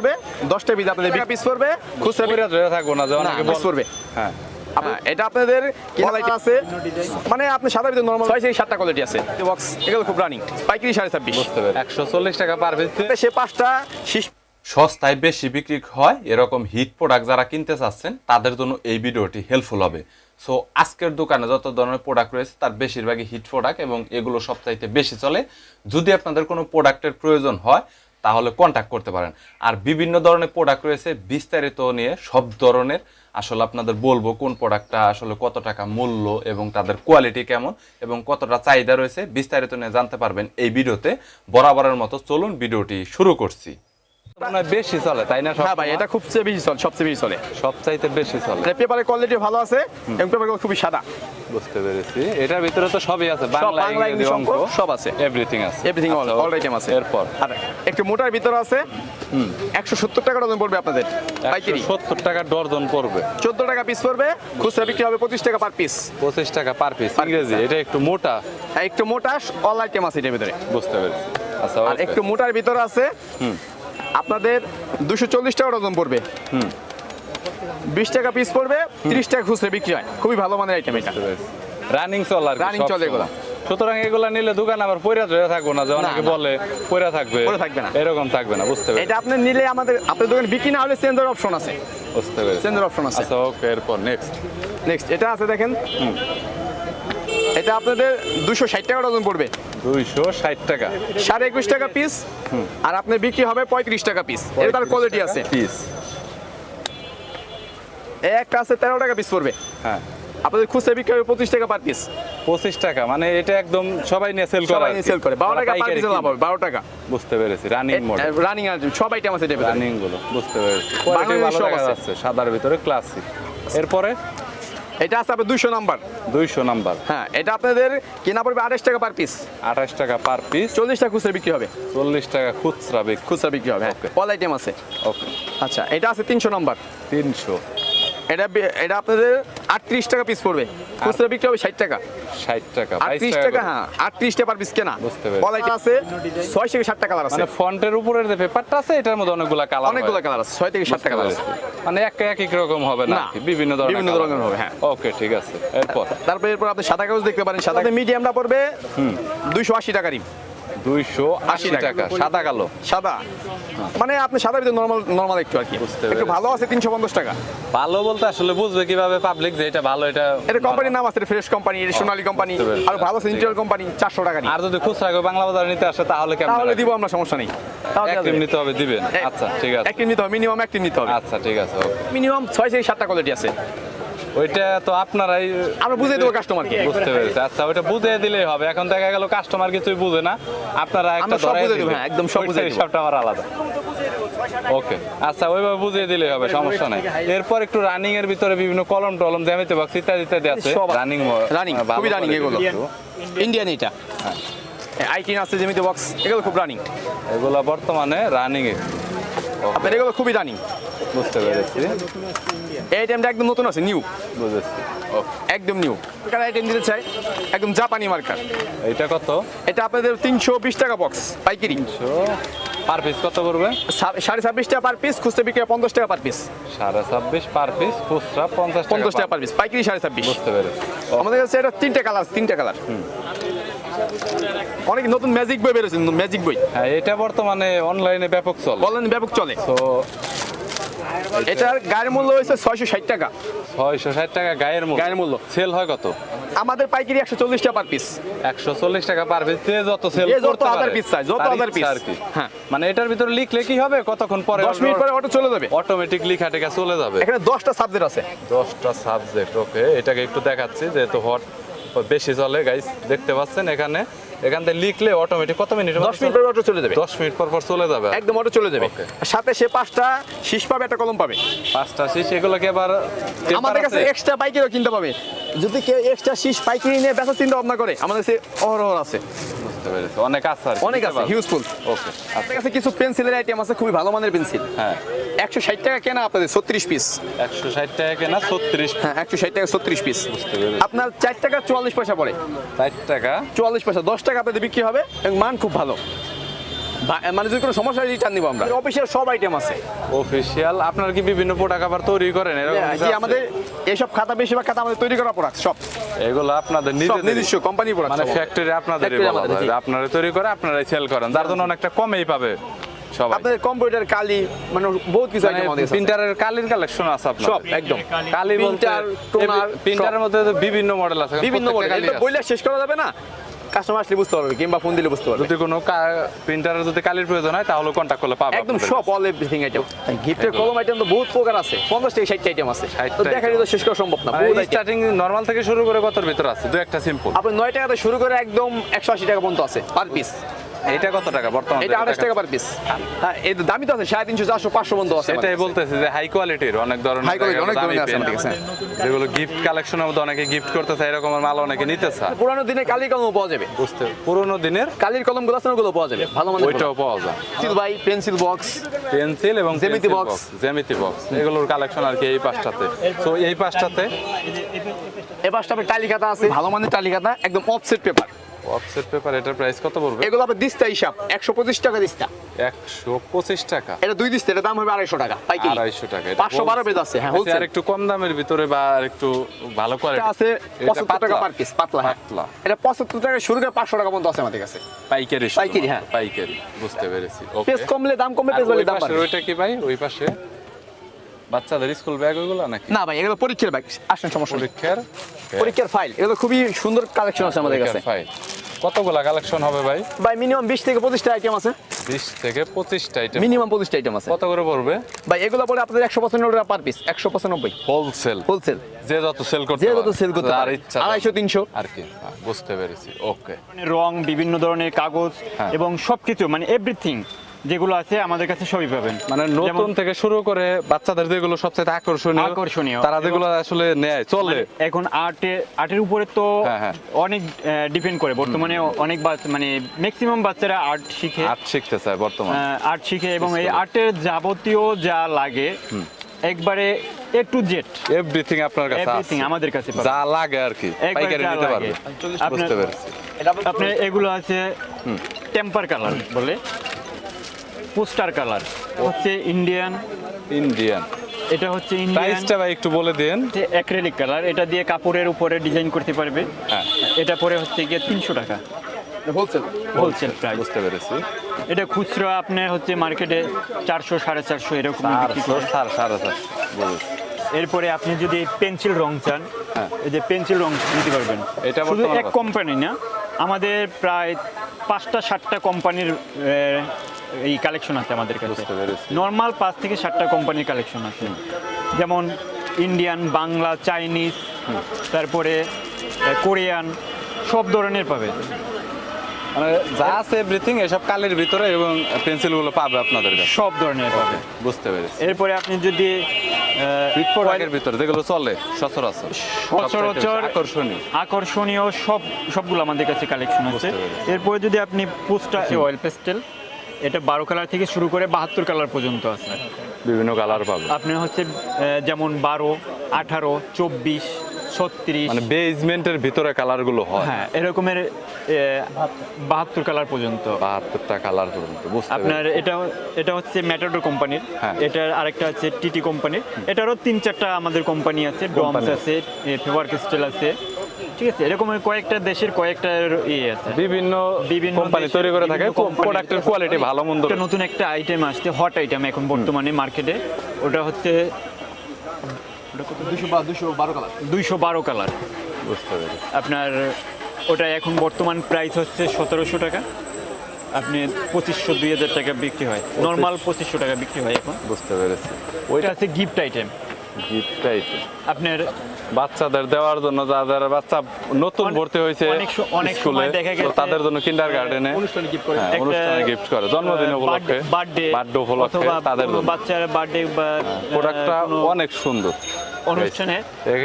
পড়বে দশটা পিস আপনাদের পিস পড়বে খুচরা ধরে থাকব না যে না অনেকে পিস বল। পড়বে। হ্যাঁ। হ্যাঁ, এটা আপনাদের কোয়ালিটি আছে? মানে আপনি সাদা ভিতরে নরমাল ছয় থেকে সাতটা কোয়ালিটি আছে। বক্স এগুলো খুব রানিং পাইকারি সাড়ে ছাব্বিশ। একশো চল্লিশ টাকা পার পিস সে পাঁচটা শীষ সস্তায় বেশি বিক্রি হয় এরকম হিট প্রোডাক্ট যারা কিনতে চাচ্ছেন তাদের জন্য এই ভিডিওটি হেল্পফুল হবে। সো আজকের দোকানে যত ধরনের প্রোডাক্ট রয়েছে তার বেশিরভাগই হিট প্রোডাক্ট এবং এগুলো সবচাইতে বেশি চলে। যদি আপনাদের কোনো প্রোডাক্টের প্রয়োজন হয় তাহলে কন্ট্যাক্ট করতে পারেন। আর বিভিন্ন ধরনের প্রোডাক্ট রয়েছে, বিস্তারিত নিয়ে সব ধরনের আসলে আপনাদের বলব কোন প্রোডাক্টটা আসলে কত টাকা মূল্য এবং তাদের কোয়ালিটি কেমন এবং কতটা চাহিদা রয়েছে, বিস্তারিত নিয়ে জানতে পারবেন এই ভিডিওতে। বরাবরের মতো চলুন ভিডিওটি শুরু করছি। বেশি চলে তাই না হ্যাঁ ভাই এটা খুব বেশি চলে সবচেয়ে বেশি চলে। সবচাইতে বেশি চলে। পেপারের কোয়ালিটি ভালো আছে এবং পেপারগুলো খুবই সাদা। বুঝতে পেরেছি। এটার ভিতরে তো সবই আছে সব বাংলা বাংলা ইংরেজি অঙ্ক অঙ্ক সব আছে। এভরিথিং আছে। এভরিথিং অল অল আইটেম আছে। এরপর? আর একটু মোটার ভিতরে আছে একশো সত্তর টাকা ডজন পড়বে আপনাদের পাইকারি। টাকা ডর্জন পড়বে। চোদ্দ টাকা পিস পড়বে খুচরা বিক্রি হবে পঁচিশ টাকা পার পিস পঁচিশ টাকা পার পিস ইংরেজি এটা একটু মোটা। একটু মোটা অল আইটেম আছে এটার ভিতরে। বুঝতে পেরেছি। আচ্ছা আর একটু মোটার ভিতরে আছে আপনাদের দুশো চল্লিশ টাকা ডজন পড়বে। বিশ টাকা পিস পড়বে তিরিশ টাকা খুচরে বিক্রি হয়। খুবই ভালো মানের আইটেম এটা। রানিং চল আর রানিং চলে এগুলা। সুতরাং এগুলা নিলে দোকান আবার পয়রা ধরে থাকব না যে অনেকে না। বলে পয়রা থাকবে। থাকবে না। এরকম থাকবে না বুঝতে পেরেছি। এটা আপনি নিলে আমাদের আপনার দোকানে বিক্রি না হলে চেঞ্জের অপশন আছে। বুঝতে পেরেছি। চেঞ্জের অপশন আছে। আচ্ছা ওকে এরপর নেক্সট নেক্সট এটা আছে দেখেন। এটা আপনাদের দুশো ষাট টাকা ডজন পড়বে। দুইশো ষাট টাকা। সাড়ে একুশ টাকা পিস আর আপনার বিক্রি হবে পঁয়ত্রিশ টাকা পিস এটা তার কোয়ালিটি আছে। পিস একটা আছে তেরো টাকা পিস পড়বে। হ্যাঁ। আপনাদের খুচরা বিক্রি হবে পঁচিশ টাকা পার পিস পঁচিশ টাকা মানে এটা একদম সবাই নিয়ে সেল করে। সবাই সেল করে। বারো টাকা পার পিসে লাভ হবে বারো টাকা। বুঝতে পেরেছি রানিং মডেল রানিং আর সব আইটেম আছে রানিংগুলো বুঝতে পেরেছি। কোয়ালিটি ভালো দেখা। যাচ্ছে সাদার ভিতরে ক্লাসিক এরপরে? এটা আছে আপনার দুশো নাম্বার। দুইশো নাম্বার। হ্যাঁ এটা আপনাদের কেনা পড়বে আঠাশ টাকা পার পিস আঠাশ টাকা পার পিস চল্লিশ টাকা খুচরা বিক্রি হবে। চল্লিশ টাকা খুচরা বিক্রি। খুচরা বিক্রি হবে হ্যাঁ। অল আইটেম আছে। ওকে আচ্ছা এটা আছে তিনশো নাম্বার। তিনশো। এটা এটা আপনাদের আটত্রিশ টাকা পিস পড়বে। খুচরা বিক্রি হবে ষাট টাকা। ষাট টাকা আটত্রিশ টাকা হ্যাঁ আটত্রিশ টাকা পার পিস কেনা। বুঝতে পেরেছি। আছে ছয় থেকে ষাট টাকা কালার আছে। মানে ফন্টের উপরের যে পেপারটা আছে এটার মধ্যে অনেকগুলা কালার অনেকগুলো কালার আছে ছয় থেকে ষাট টাকা কালার আছে। মানে এক এক এক রকম হবে না বিভিন্ন ধরনের বিভিন্ন ধরনের হবে, হ্যাঁ। ওকে ঠিক আছে। এরপর? তারপরে এরপর আপনি সাদা কাগজ দেখতে পারেন সাদা মিডিয়ামটা পড়বে দুইশো আশি টাকা রিম দুইশো আশি টাকা। টাকা সাদা কালো। সাদা। মানে আপনি সাদা ভিতরে নর্মাল নর্মাল একটু আর কি। একটু ভালো আছে তিনশো পঞ্চাশ টাকা। ভালো বলতে আসলে বুঝবে কীভাবে পাবলিক যে এটা ভালো এটা এটা কোম্পানির নাম আছে ফ্রেশ কোম্পানি এটা সোনালী কোম্পানি আর ভালো কোম্পানি চারশো টাকা আর যদি খুচরা বাংলা বাজারে নিতে আসে তাহলে কেমন তাহলে দিব আমরা সমস্যা নেই। নিতে হবে দিবেন। আচ্ছা ঠিক আছে। নিতে হবে মিনিমাম এক নিতে হবে। আচ্ছা ঠিক আছে মিনিমাম ছয় থেকে সাতটা কোয়ালিটি আছে। ওইটা তো আপনারাই আমরা বুঝিয়ে দেবো কাস্টমারকে বুঝতে পেরেছি। আচ্ছা ওইটা বুঝিয়ে দিলেই হবে। এখন দেখা গেল কাস্টমার কিছুই বুঝে না। আপনারা একটা ধরাই দিবেন। হ্যাঁ, একদম সব। হিসাবটা আমার আলাদা। ওকে আচ্ছা ওইভাবে বুঝিয়ে হবে সমস্যা নাই। এরপর একটু রানিং এর ভিতরে বিভিন্ন কলম টলম জ্যামিতি বক্স ইত্যাদি ইত্যাদি আছে। রানিং রানিং খুবই রানিং এগুলো। ইন্ডিয়ান এটা। আইটিন আছে যেমিতে বক্স এগুলো খুব রানিং এগুলো বর্তমানে রানিং এ আপনার এগুলো খুবই রানিং বুঝতে পেরেছি। এই আইটেমটা একদম নতুন আছে নিউ বুঝেছি। ওকে একদম নিউ কার আইটেম দিতে চাই একদম জাপানি মার্কার এইটা কত? এটা আপনাদের তিনশো বিশ টাকা বক্স পাইকারি। পার পিস কত পড়বে? সাড়ে ছাব্বিশ টাকা পার পিস খুচরা বিক্রি পঞ্চাশ টাকা পার পিস সাড়ে ছাব্বিশ পার পিস খুচরা পঞ্চাশ পঞ্চাশ টাকা পার পিস পাইকারি সাড়ে ছাব্বিশ। বুঝতে পেরেছি। আমাদের কাছে এটা তিনটে কালার তিনটে কালার অনেক নতুন ম্যাজিক বই বেরোছে ম্যাজিক বই। হ্যাঁ এটা বর্তমানে অনলাইনে ব্যাপক চল। বলেন ব্যাপক চলে। তো এটার গায়ের মূল্য হয়েছে ছয়শো ষাট টাকা। ছয়শো ষাট টাকা গায়ের মূল্য। গায়ের মূল্য। সেল হয় কত? আমাদের পাইকারি একশো চল্লিশ টাকা পার পিস একশো চল্লিশ টাকা পার পিস যে যত সেল যত হাজার পারে piece যত হাজার ইচ্ছা আর কি হ্যাঁ। মানে এটার ভিতরে লিখলে কি হবে? কতক্ষণ পরে দশ মিনিট পরে অটো চলে যাবে। অটোমেটিক লিখা টেখা চলে যাবে। এখানে দশটা সাবজেক্ট আছে। দশটা সাবজেক্ট ওকে এটাকে একটু দেখাচ্ছি যেহেতু হট বেশি চলে গাইস দেখতে পাচ্ছেন এখানে এখান থেকে লিখলে অটোমেটিক কত মিনিট দশ মিনিট পরে অটো চলে যাবে। দশ মিনিট পর পর চলে যাবে। একদম অটো চলে যাবে। সাথে সে পাঁচটা শীষ পাবে একটা কলম পাবে। পাঁচটা শীষ এগুলোকে আবার আমাদের কাছে এক্সট্রা পাইকারিও কিনতে পাবে। যদি কেউ এক্সট্রা শীষ পাইকারি নিয়ে চিন্তা ভাবনা করে আমাদের কাছে অহরহ আছে। অনেক আছে অনেক আছে হিউজফুল ওকে আমাদের কাছে কিছু পেন্সিলের আইটেম আছে খুবই ভালো মানের পেন্সিল হ্যাঁ। একশো ষাট টাকা কেনা আপনাদের ছত্রিশ পিস একশো ষাট টাকা কেনা ছত্রিশ হ্যাঁ একশো ষাট টাকা ছত্রিশ পিস আপনার চার টাকা চুয়াল্লিশ পয়সা পড়ে। ষাট টাকা? চুয়াল্লিশ পয়সা দশ টাকা আপনাদের বিক্রি হবে এবং মান খুব ভালো। মানে যদি কোনো সমস্যা রিটার্ন নিবো আমরা। অফিসিয়াল সব আইটেম আছে। অফিসিয়াল আপনারা কি বিভিন্ন প্রোডাক্ট আবার তৈরি করেন? এরকম আছে? আমাদের এইসব খাতা বেশিরভাগ খাতা আমাদের তৈরি করা প্রোডাক্ট সব। এগুলো আপনাদের নিজস্ব কোম্পানি প্রোডাক্ট মানে ফ্যাক্টরি জি। আপনারা তৈরি করে আপনারাই সেল করেন। যার জন্য অনেকটা কমেই পাবে সবাই। আপনাদের কম্পিউটার কালি মানে বহুত কিছু মানে আইটেম আছে। প্রিন্টারের কালির কালেকশন আছে আপনার সব একদম। কালি বলতে Printer, প্রিন্টারের মধ্যে বিভিন্ন মডেল আছে। বিভিন্ন মডেল। বইলে শেষ করা যাবে না? কাস্টমার আসলে বুঝতে পারবে কিংবা ফোন দিলে বুঝতে পারবে। যদি কোনো প্রিন্টারের যদি কালির প্রয়োজন হয় তাহলে কন্ট্যাক্ট করলে পাবে একদম সব অল এভরিথিং আইটেম গিফটের কলম আইটেম তো বহুত প্রকার আছে পঞ্চাশ থেকে ষাটটা আইটেম আছে। 60 তো দেখা item শেষ করা সম্ভব না মানে স্টার্টিং নরমাল থেকে শুরু করে কতর ভিতর আছে দুই একটা সিম্পল আপনি নয় টাকা থেকে শুরু করে একদম একশো আশি টাকা পর্যন্ত আছে পার পিস এটা কত টাকা বর্তমানে? এটা আঠাশ টাকা পার পিস হ্যাঁ এই দামি তো আছে সাড়ে তিনশো চারশো পাঁচশো আছে সেটাই বলতেছি যে হাই কোয়ালিটির অনেক ধরনের quality, জায়গায় অনেক ধরনের আছে আমাদের কাছে। যেগুলো গিফট কালেকশনের মধ্যে অনেকে গিফট করতে চায় এরকম মাল অনেকে নিতে চায় পুরানো দিনে কালির কলম পাওয়া যাবে। বুঝতে পুরোনো দিনের কালির কলমগুলো আছে ওগুলো পাওয়া যাবে। ভালো মানে ওইটাও পাওয়া যায়। Pencil by pencil box pencil এবং pencil box। জ্যামিতি বক্স এগুলোর কালেকশন আর কি এই পাঁচটাতে। তো এই পাঁচটাতে এবার আপনার টালি খাতা আছে ভালো মানের টালি খাতা একদম অফসেট পেপার অফসেট পেপার এটার প্রাইস কত পড়বে? এগুলো আপনার দিস্তা হিসাব একশো পঁচিশ টাকা দিস্তা। একশো পঁচিশ টাকা। এটা দুই দিস্তা এটা দাম হবে আড়াইশো টাকা পাইকারি আড়াইশো টাকা এটা পাঁচশো আছে হ্যাঁ হোলসেল আর একটু কম দামের ভিতরে বা আর একটু ভালো কোয়ালিটি আছে এটা পঁচাত্তর টাকা পার পিস পাতলা হ্যাঁ। পাতলা। এটা পঁচাত্তর টাকা শুরু করে পাঁচশো টাকা পর্যন্ত আছে আমাদের কাছে। পাইকারি। পাইকারি, হ্যাঁ। পাইকারি বুঝতে পেরেছি। ওকে পেজ কমলে দাম কমবে পেজ বাড়লে দাম পাশে ওইটা কি ভাই? ওই পাশে বাচ্চাদের স্কুল ব্যাগ ওইগুলো নাকি? না ভাই এগুলো পরীক্ষার ব্যাগ আসেন সমস্যা পরীক্ষার পরীক্ষার ফাইল এগুলো খুবই সুন্দর কালেকশন আছে আমাদের কাছে। ফাইল কতগুলা কালেকশন হবে ভাই? ভাই মিনিমাম বিশ থেকে পঁচিশটা আইটেম আছে। বিশ থেকে পঁচিশটা আইটেম মিনিমাম পঁচিশটা আইটেম আছে। কত করে পড়বে? ভাই এগুলো পরে আপনাদের একশো পঁচানব্বই টাকা পার পিস একশো পঁচানব্বই। হোলসেল হোলসেল যে যত সেল করতে যে যত সেল করতে পারে ইচ্ছা আড়াইশো তিনশো। আর কি হ্যাঁ, বুঝতে পেরেছি। ওকে রং বিভিন্ন ধরনের কাগজ হ্যাঁ। এবং সবকিছু মানে এভরিথিং যেগুলো আছে আমাদের কাছে সবই পাবেন। মানে নতুন থেকে শুরু করে বাচ্চাদের যেগুলো সবচেয়ে আকর্ষণীয় আকর্ষণীয়। তারা যেগুলো আসলে নেয় চলে। এখন আর্টে আর্টের উপরে তো হ্যাঁ, হ্যাঁ। অনেক ডিপেন্ড করে। বর্তমানে অনেক মানে ম্যাক্সিমাম বাচ্চারা আর্ট শিখে। আর্ট শিখতে চায় বর্তমানে। আর্ট শিখে এবং এই। আর্টের যাবতীয় যা লাগে একবারে এ টু জেড এভরিথিং আপনার কাছে এভরিথিং আমাদের কাছে পাবেন। যা লাগে আর কি পাইকারি নিতে পারবে বুঝতে পেরেছি। আপনার এগুলো আছে টেম্পার কালার বলে। Poster colour. হচ্ছে ইন্ডিয়ান ইন্ডিয়ান এটা হচ্ছে ইন্ডিয়ান প্রাইসটা ভাই একটু বলে দেন। অ্যাক্রেলিক কালার এটা দিয়ে কাপড়ের উপরে ডিজাইন করতে পারবে। হ্যাঁ। এটা পরে হচ্ছে গিয়ে তিনশো টাকা। হোলসেল হোলসেল প্রাইস বুঝতে পেরেছি। এটা খুচরো আপনার হচ্ছে মার্কেটে চারশো সাড়ে চারশো এরকম সাড়ে চারশো এরপরে আপনি যদি পেন্সিল রং চান হ্যাঁ। এই যে পেন্সিল রং নিতে পারবেন। এটা শুধু এক কোম্পানি না আমাদের প্রায় পাঁচটা সাতটা কোম্পানির এই কালেকশন আছে আমাদের কাছে। নর্মাল পাঁচ থেকে সাতটা কোম্পানির কালেকশন আছে। যেমন ইন্ডিয়ান বাংলা চাইনিজ তারপরে কোরিয়ান সব ধরনের পাবে। মানে যা আছে এভরিথিং এসব কালের ভিতরে এবং পেন্সিলগুলো পাবে আপনাদের কাছে। সব ধরনের পাবে। বুঝতে পেরেছি। এরপরে আপনি যদি প্রোডাক্টের ভিতরে যেগুলো চলে সচরাচর। সচরাচর আকর্ষণীয়। আকর্ষণীয় সব সবগুলো আমাদের কাছে কালেকশন আছে। এরপরে যদি আপনি পোস্টার অয়েল পেস্টেল এটা বারো কালার থেকে শুরু করে বাহাত্তর কালার পর্যন্ত আছে। বিভিন্ন কালার পাবে। আপনি হচ্ছে যেমন বারো আঠারো চব্বিশ ছত্রিশ। মানে বেসমেন্টের ভিতরে কালারগুলো হয়। হ্যাঁ এরকমের বাহাত্তর কালার পর্যন্ত। বাহাত্তরটা কালার পর্যন্ত আপনার এটা এটা হচ্ছে ম্যাটাডোর কোম্পানির। হ্যাঁ। এটার আরেকটা হচ্ছে টিটি কোম্পানির। এটারও তিন চারটা আমাদের কোম্পানি আছে। ডমস আছে ফেভার ক্রিস্টাল আছে। ঠিক আছে এরকম কয়েকটা দেশের কয়েকটা ইয়ে আছে। বিভিন্ন বিভিন্ন কোম্পানি তৈরি করে থাকে প্রোডাক্টের কোয়ালিটি ভালো মন্দ নতুন একটা আইটেম আসছে হট আইটেম এখন বর্তমানে মার্কেটে ওটা হচ্ছে দুইশো বারো কালার বুঝতে পেরেছি। আপনার ওটা এখন বর্তমান প্রাইস হচ্ছে সতেরোশো টাকা। আপনি পঁচিশশো দুই হাজার টাকা বিক্রি হয়। নর্মাল পঁচিশশো টাকা বিক্রি হয় এখন। বুঝতে পেরেছি। ওইটা আছে গিফট আইটেম গিফটটাই আপনার বাচ্চাদের দেওয়ার জন্য যাদের বাচ্চা নতুন ভর্তি হয়েছে অনেক স্কুলে তাদের জন্য কিন্ডার গার্ডেনে অনুষ্ঠানে গিফট করে। একটা- অনুষ্ঠানে গিফট করে জন্মদিন উপলক্ষে বার্থডে বার্থডে উপলক্ষে তাদের বাচ্চার বার্থডে প্রোডাক্টটা অনেক সুন্দর। অনুষ্ঠানে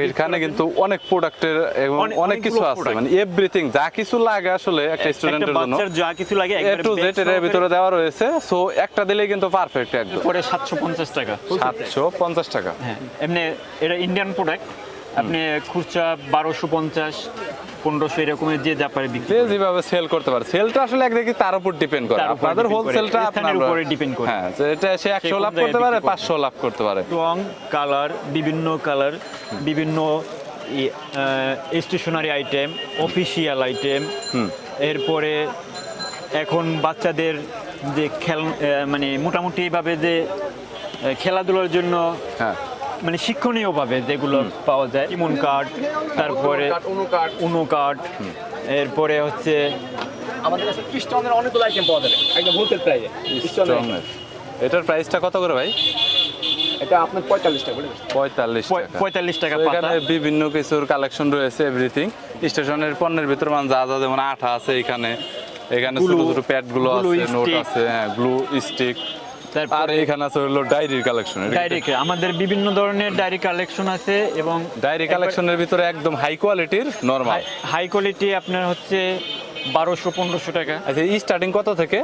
এখানে কিন্তু অনেক প্রোডাক্টের এবং অনেক- কিছু আছে মানে এভরিথিং যা কিছু লাগে আসলে একটা স্টুডেন্টের জন্য। যা কিছু লাগে একবারে টু জেড এর ভিতরে দেওয়া রয়েছে সো একটা দিলেই কিন্তু পারফেক্ট একদম। পরে সাতশো পঞ্চাশ টাকা। সাতশো পঞ্চাশ টাকা। হ্যাঁ এমনি এটা ইন্ডিয়ান প্রোডাক্ট আপনি খুচরা বারোশো পঞ্চাশ পনেরোশো এরকমের যে যা পারে বিক্রি যে যেভাবে সেল করতে পারে। সেলটা আসলে একদিকে তার উপর ডিপেন্ড করে। আপনাদের। হোলসেলটা আপনার উপরে ডিপেন্ড করে। হ্যাঁ এটা সে একশো লাভ করতে পারে পাঁচশো লাভ করতে পারে। রং কালার বিভিন্ন কালার বিভিন্ন স্টেশনারি আইটেম অফিসিয়াল আইটেম এরপরে এখন বাচ্চাদের যে খেল মানে মোটামুটি ভাবে যে খেলাধুলার জন্য হ্যাঁ। মানে শিক্ষণীয়ভাবে যেগুলো পাওয়া যায় ইমন কার্ড তারপরে উনো কার্ড। এরপরে হচ্ছে আমাদের কাছে খ্রিস্টানদের অনেকগুলো আইটেম পাওয়া যাবে একদম হোলসেল প্রাইসে স্ট্রংয়ের এটার প্রাইসটা কত করে ভাই? এটা আপনার পঁয়তাল্লিশ টাকা পঁয়তাল্লিশ টাকা। পঁয়তাল্লিশ টাকা এখানে বিভিন্ন কিছুর কালেকশন রয়েছে এভরিথিং স্টেশনের পণ্যের ভিতর মানে যা যা যেমন আঠা আছে এখানে। এখানে ছোট ছোট প্যাডগুলো আছে নোট আছে হ্যাঁ গ্লু স্টিক আর তারপরে এখানে আছে হলো ডায়েরির কালেকশন ডায়েরি আমাদের বিভিন্ন ধরনের ডায়েরি কালেকশন আছে এবং ডায়েরি কালেকশনের ভিতরে একদম হাই কোয়ালিটির নরমাল হাই কোয়ালিটি আপনার হচ্ছে বারোশো পনেরোশো টাকা। আচ্ছা স্টার্টিং কত থেকে?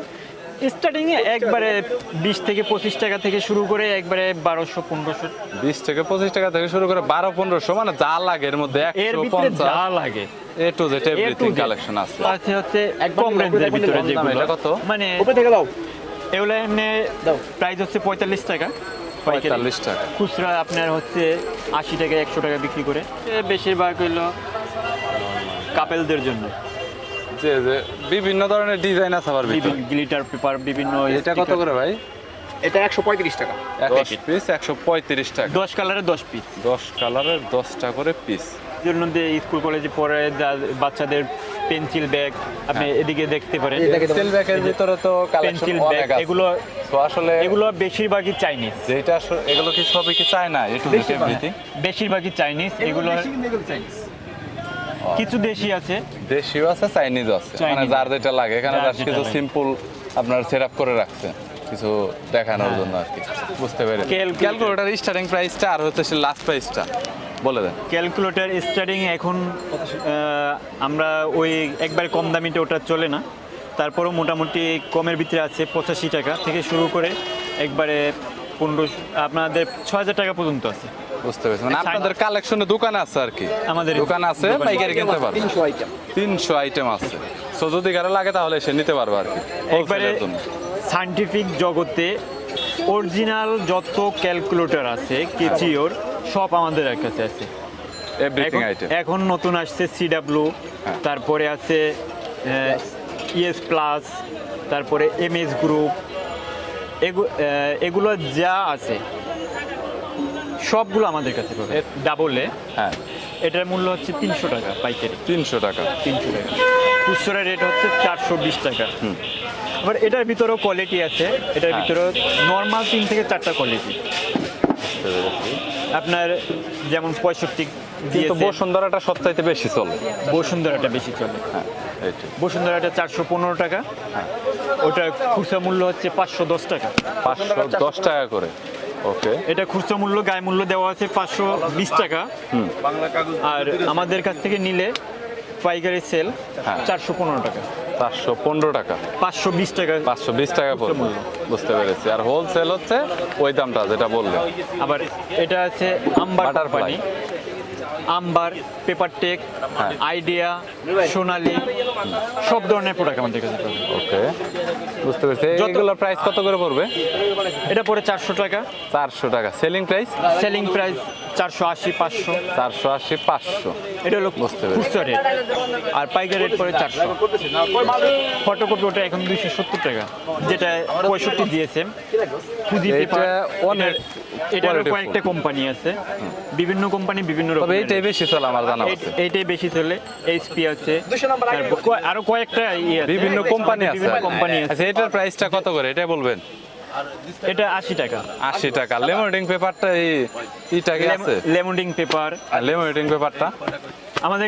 স্টার্টিং এ একবারে বিশ থেকে পঁচিশ টাকা থেকে শুরু করে একবারে বারোশো পনেরোশো। বিশ থেকে পঁচিশ টাকা থেকে শুরু করে বারো পনেরোশো মানে যা লাগে এর মধ্যে একশো পঞ্চাশ। যা লাগে। A to Z everything collection আছে। আছে হচ্ছে কম রেঞ্জের ভিতরে যেগুলো। এটা কত? মানে উপরে থেকে দাও। এগুলো এমনি প্রাইস হচ্ছে পঁয়তাল্লিশ টাকা। পঁয়তাল্লিশ টাকা। খুচরা আপনার হচ্ছে আশি টাকা একশো টাকা বিক্রি করে। এ বেশিরভাগ হইল কাপেলদের জন্য। যে যে বিভিন্ন ধরনের ডিজাইন আছে আবার গ্লিটার পেপার বিভিন্ন এটা কত করে ভাই? এটা একশো পঁয়ত্রিশ টাকা। দশ পিস একশো পঁয়ত্রিশ টাকা। দশ কালারের দশ পিস দশ কালারের দশটা করে পিস জন্য যে স্কুল কলেজে পড়ে বাচ্চাদের পেন্সিল ব্যাগ আপনি হ্যাঁ। এদিকে দেখতে পারেন। পেন্সিল ব্যাগের ভিতরে তো কালেকশন পেন্সিল অনেক ব্যাগ আছে। এগুলো তো আসলে এগুলো বেশিরভাগই চাইনিজ যেটা এগুলো কি সবই কি চায় না একটু এভরিথিং বেশিরভাগই চাইনিজ এগুলো কিছু দেশি আছে। দেশিও আছে চাইনিজ আছে। মানে যার যেটা লাগে এখানে কিছু সিম্পল আপনার সেট করে রাখছে। কিছু দেখানোর জন্য আর কি। বুঝতে পেরে Calculator। ক্যালকুলেটার স্টার্টিং প্রাইসটা আর হচ্ছে লাস্ট প্রাইসটা বলে দেন। ক্যালকুলেটর স্টার্টিং এখন আমরা ওই একবার কম দামিটা ওটা চলে না। তারপরেও মোটামুটি কমের ভিতরে আছে পঁচাশি টাকা থেকে শুরু করে একবারে পনেরো আপনাদের ছ হাজার টাকা পর্যন্ত আছে। বুঝতে পেরেছি। মানে আপনাদের কালেকশনে দোকান আছে আর কি? আমাদের দোকান আছে পাইকারি কিনতে পারবে। তিনশো আইটেম তিনশো আইটেম আছে। সো যদি কারও লাগে তাহলে সে নিতে পারবে আর কি একবারে সায়েন্টিফিক জগতে অরিজিনাল যত ক্যালকুলেটর আছে কেচিওর সব আমাদের কাছে আছে। এভরিথিং এখন- আইটেম এখন নতুন আসছে সিডাব্লু হ্যাঁ। তারপরে আছে ইএস প্লাস তারপরে এমএস গ্রুপ এগুলো যা আছে সবগুলো আমাদের কাছে পাবে। ডাবলে হ্যাঁ। এটার মূল্য হচ্ছে তিনশো টাকা পাইকারি। তিনশো টাকা। তিনশো টাকা। খুচরা রেট হচ্ছে চারশো বিশ টাকা। আবার এটার ভিতরেও কোয়ালিটি আছে। এটার হ্যাঁ। ভিতরেও নর্মাল তিন থেকে চারটা কোয়ালিটি আপনার যেমন পঁয়ষট্টি কিন্তু বসুন্ধরাটা সবচাইতে বেশি চলে। বসুন্ধরাটা বেশি চলে। হ্যাঁ বসুন্ধরাটা চারশো পনেরো টাকা। ওটার খুচরা মূল্য হচ্ছে পাঁচশো দশ টাকা। পাঁচশো দশ টাকা করে। ওকে। এটা খুচরা মূল্য গায়ে মূল্য দেওয়া আছে পাঁচশো বিশ টাকা। আর আমাদের কাছ থেকে নিলে পাইকারি সেল হ্যাঁ। চারশো পনেরো টাকা। চারশো পনেরো টাকা। পাঁচশো বিশ টাকা। পাঁচশো বিশ টাকা পড়বে। বুঝতে পেরেছি। আর হোলসেল হচ্ছে ওই দামটা যেটা বললেন। আবার এটা আছে Butterfly। Company Amber paper tech. Idea Sonali সব ধরনের প্রোডাক্ট আমাদের কাছে ওকে বুঝতে পেরেছি। যত- এগুলোর প্রাইস কত করে পড়বে? এটা পরে চারশো টাকা। চারশো টাকা। সেলিং প্রাইস সেলিং প্রাইস চারশো আশি পাঁচশো। চারশো আশি পাঁচশো। এটা হলো বুঝতে পেরেছি। রেট আর পাইকারি রেট পরে চারশো। ফটোকপি ওটা এখন দুইশো সত্তর টাকা যেটা পঁয়ষট্টি দিয়েছে এটা অনেক এটার কয়েকটা কোম্পানি আছে। বিভিন্ন কোম্পানি বিভিন্ন তবে এইটাই বেশি চলে আমার জানা আছে এইটাই বেশি চলে এইচপি আছে আরও কয়েকটা ইয়ে বিভিন্ন কোম্পানি আছে। কোম্পানি আছে। আচ্ছা এটার প্রাইসটা কত করে? এটা বলবেন? এটা আশি টাকা। আশি টাকা। লেমোডিং পেপারটা এই ইটা কি আছে? লেমন্ডিং পেপার লেমোডিং পেপারটা আমাদের